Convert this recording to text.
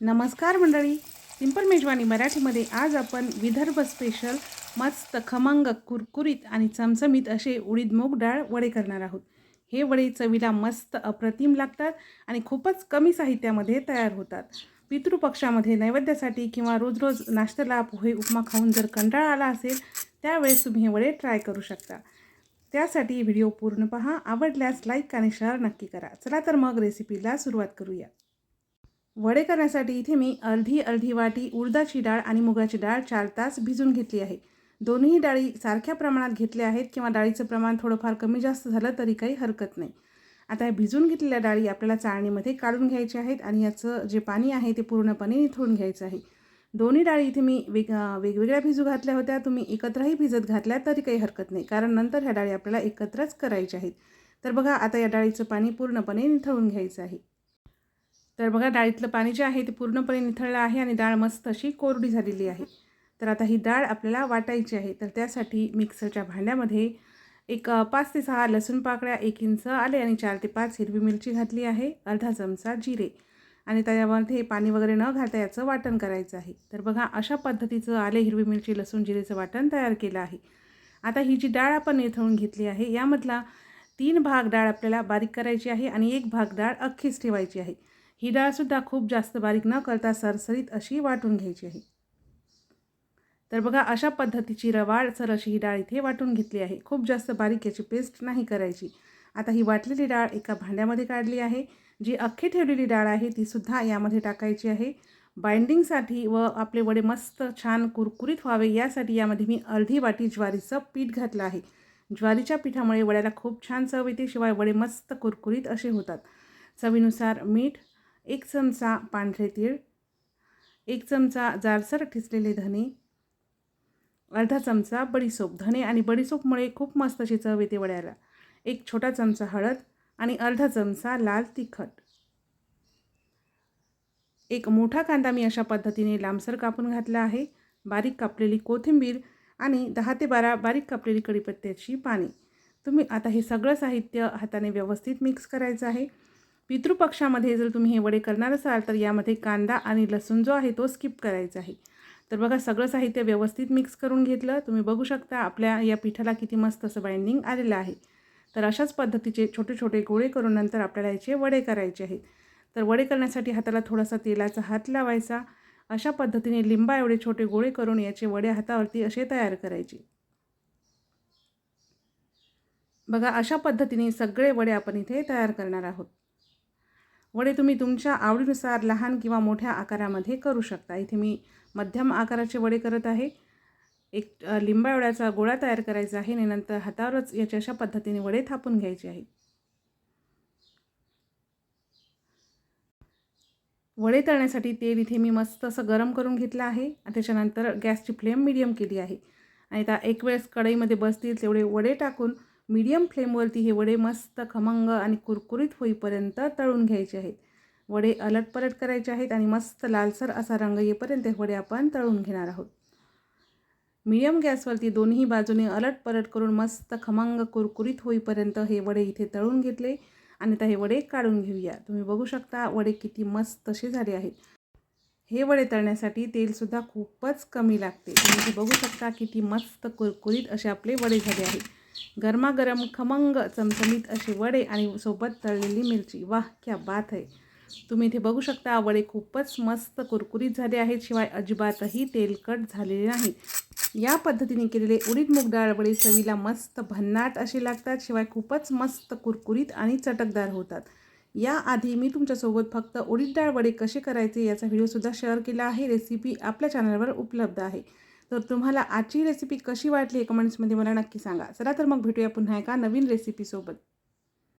नमस्कार मंडळी. सिंपल मेजवानी मराठीमध्ये आज आपण विदर्भ स्पेशल मस्त खमंग कुरकुरीत आणि चमचमीत असे उडीद मूग डाळ वडे करणार आहोत. हे वडे चवीला मस्त अप्रतिम लागतात आणि खूपच कमी साहित्यामध्ये तयार होतात. पितृपक्षामध्ये नैवेद्यासाठी किंवा रोज रोज नाश्त्याला पोहे उपमा खाऊन जर कंटाळा आला असेल त्यावेळेस तुम्ही हे वडे ट्राय करू शकता. त्यासाठी व्हिडिओ पूर्ण पहा आवडल्यास लाईक आणि शेअर नक्की करा. चला तर मग रेसिपीला सुरुवात करूया. वडे करण्यासाठी इथे मी अर्धी अर्धी वाटी उडदाची डाळ आणि मुगाची डाळ चार तास भिजून घेतली आहे. दोन्ही डाळी सारख्या प्रमाणात घेतल्या आहेत किंवा डाळीचं प्रमाण थोडंफार कमी जास्त झालं तरी काही हरकत नाही. आता या भिजून घेतलेल्या डाळी आपल्याला चाळणीमध्ये काढून घ्यायच्या आहेत आणि याचं जे पाणी आहे ते पूर्णपणे निथळून घ्यायचं आहे. दोन्ही डाळी इथे मी वेग वेगवेगळ्या भिजू घातल्या होत्या. तुम्ही एकत्रही भिजत घातल्या तरी काही हरकत नाही. कारण नंतर ह्या डाळी आपल्याला एकत्रच करायच्या आहेत. तर बघा आता या डाळीचं पाणी पूर्णपणे निथळून घ्यायचं आहे. तर बघा डाळीतलं पाणी जे आहे ते पूर्णपणे निथळलं आहे आणि डाळ मस्त अशी कोरडी झालेली आहे. तर आता ही डाळ आपल्याला वाटायची आहे. तर त्यासाठी मिक्सरच्या भांड्यामध्ये एक पाच ते सहा लसूण पाकळ्या एक इंच आले आणि चार ते पाच हिरवी मिरची घातली आहे अर्धा चमचा जिरे. आणि त्याच्यामध्ये पाणी वगैरे न घालता याचं वाटण करायचं आहे. तर बघा अशा पद्धतीचं आले हिरवी मिरची लसूण जिरेचं वाटण तयार केलं आहे. आता ही जी डाळ आपण निथळून घेतली आहे यामधला तीन भाग डाळ आपल्याला बारीक करायची आहे आणि एक भाग डाळ अख्खीच ठेवायची आहे. ही डाळसुद्धा खूप जास्त बारीक न करता सरसरीत अशी वाटून घ्यायची आहे. तर बघा अशा पद्धतीची रवाळसर अशी ही डाळ इथे वाटून घेतली आहे. खूप जास्त बारीक याची पेस्ट नाही करायची. आता ही वाटलेली डाळ एका भांड्यामध्ये काढली आहे. जी अख्खी ठेवलेली डाळ आहे तीसुद्धा यामध्ये टाकायची आहे. बाइंडिंगसाठी व आपले वडे मस्त छान कुरकुरीत व्हावे यासाठी यामध्ये मी अर्धी वाटी ज्वारीचं पीठ घातलं आहे. ज्वारीच्या पिठामुळे वड्याला खूप छान चव येते शिवाय वडे मस्त कुरकुरीत असे होतात. चवीनुसार मीठ एक चमचा पांढरे तीळ एक चमचा जाडसर ठिसलेले धने अर्धा चमचा बडीसोप. धने आणि बडीसोपमुळे खूप मस्त अशी चव येते वड्याला. एक छोटा चमचा हळद आणि अर्धा चमचा लाल तिखट. एक मोठा कांदा मी अशा पद्धतीने लांबसर कापून घातला आहे. बारीक कापलेली कोथिंबीर आणि दहा ते बारा बारीक कापलेली कढीपत्त्याची पाने. तुम्ही आता हे सगळं साहित्य हाताने व्यवस्थित मिक्स करायचं आहे. पितृपक्षामध्ये जर तुम्ही हे वडे करणार असाल तर यामध्ये कांदा आणि लसूण जो आहे तो स्किप करायचा आहे. तर बघा सगळं साहित्य व्यवस्थित मिक्स करून घेतलं. तुम्ही बघू शकता आपल्या या पिठाला किती मस्त असं बाइंडिंग आलेलं आहे. तर अशाच पद्धतीचे छोटे छोटे गोळे करून नंतर आपल्याला याचे वडे करायचे आहेत. तर वडे करण्यासाठी हाताला थोडासा तेलाचा हात लावायचा. अशा पद्धतीने लिंबा एवढे छोटे गोळे करून याचे वडे हातावरती असे तयार करायचे. बघा अशा पद्धतीने सगळे वडे आपण इथे तयार करणार आहोत. वडे तुम्ही तुमच्या आवडीनुसार लहान किंवा मोठ्या आकारामध्ये करू शकता. इथे मी मध्यम आकाराचे वडे करत आहे. एक लिंबावड्याचा गोळा तयार करायचा आहे आणि नंतर हातावरच याच्या अशा पद्धतीने वडे थापून घ्यायचे आहे वडे तळण्यासाठी तेल इथे मी मस्त असं गरम करून घेतलं आहे आणि त्याच्यानंतर गॅसची फ्लेम मिडियम केली आहे. आणि त्या एक वेळेस कढईमध्ये बसतील तेवढे वडे टाकून मीडियम फ्लेमवरती हे वडे मस्त खमंग आणि कुरकुरीत होईपर्यंत तळून घ्यायचे आहेत. वडे अलटपलट करायचे आहेत आणि मस्त लालसर असा रंग येईपर्यंत हे वडे आपण तळून घेणार आहोत. मीडियम गॅसवरती दोन्ही बाजूने अलटपलट करून मस्त खमंग कुरकुरीत होईपर्यंत हे वडे इथे तळून घेतले आणि आता हे वडे काढून घेऊया. तुम्ही बघू शकता वडे किती मस्त असे झाले आहेत. हे वडे तळण्यासाठी तेलसुद्धा खूपच कमी लागते. तुम्ही इथे बघू शकता किती मस्त कुरकुरीत असे आपले वडे झाले आहेत. गरमागरम खमंग चमचमीत असे वडे आणि सोबत तळलेली मिरची. वाह क्या बात आहे तुम्ही इथे बघू शकता वडे खूपच मस्त कुरकुरीत झाले आहेत शिवाय अजिबातही तेलकट झालेले नाहीत या पद्धतीने केलेले उडीद मूग डाळ वडे चवीला मस्त भन्नाट असे लागतात शिवाय खूपच मस्त कुरकुरीत आणि चटकदार होतात. याआधी मी तुमच्यासोबत फक्त उडीद डाळ वडे कसे करायचे याचा व्हिडिओसुद्धा शेअर केला आहे. रेसिपी आपल्या चॅनलवर उपलब्ध आहे. तर तुम्हाला आजची रेसिपी कशी वाटली? कमेंट्समध्ये मला नक्की सांगा. चला तर मग भेटूया पुन्हा एका नवीन रेसिपीसोबत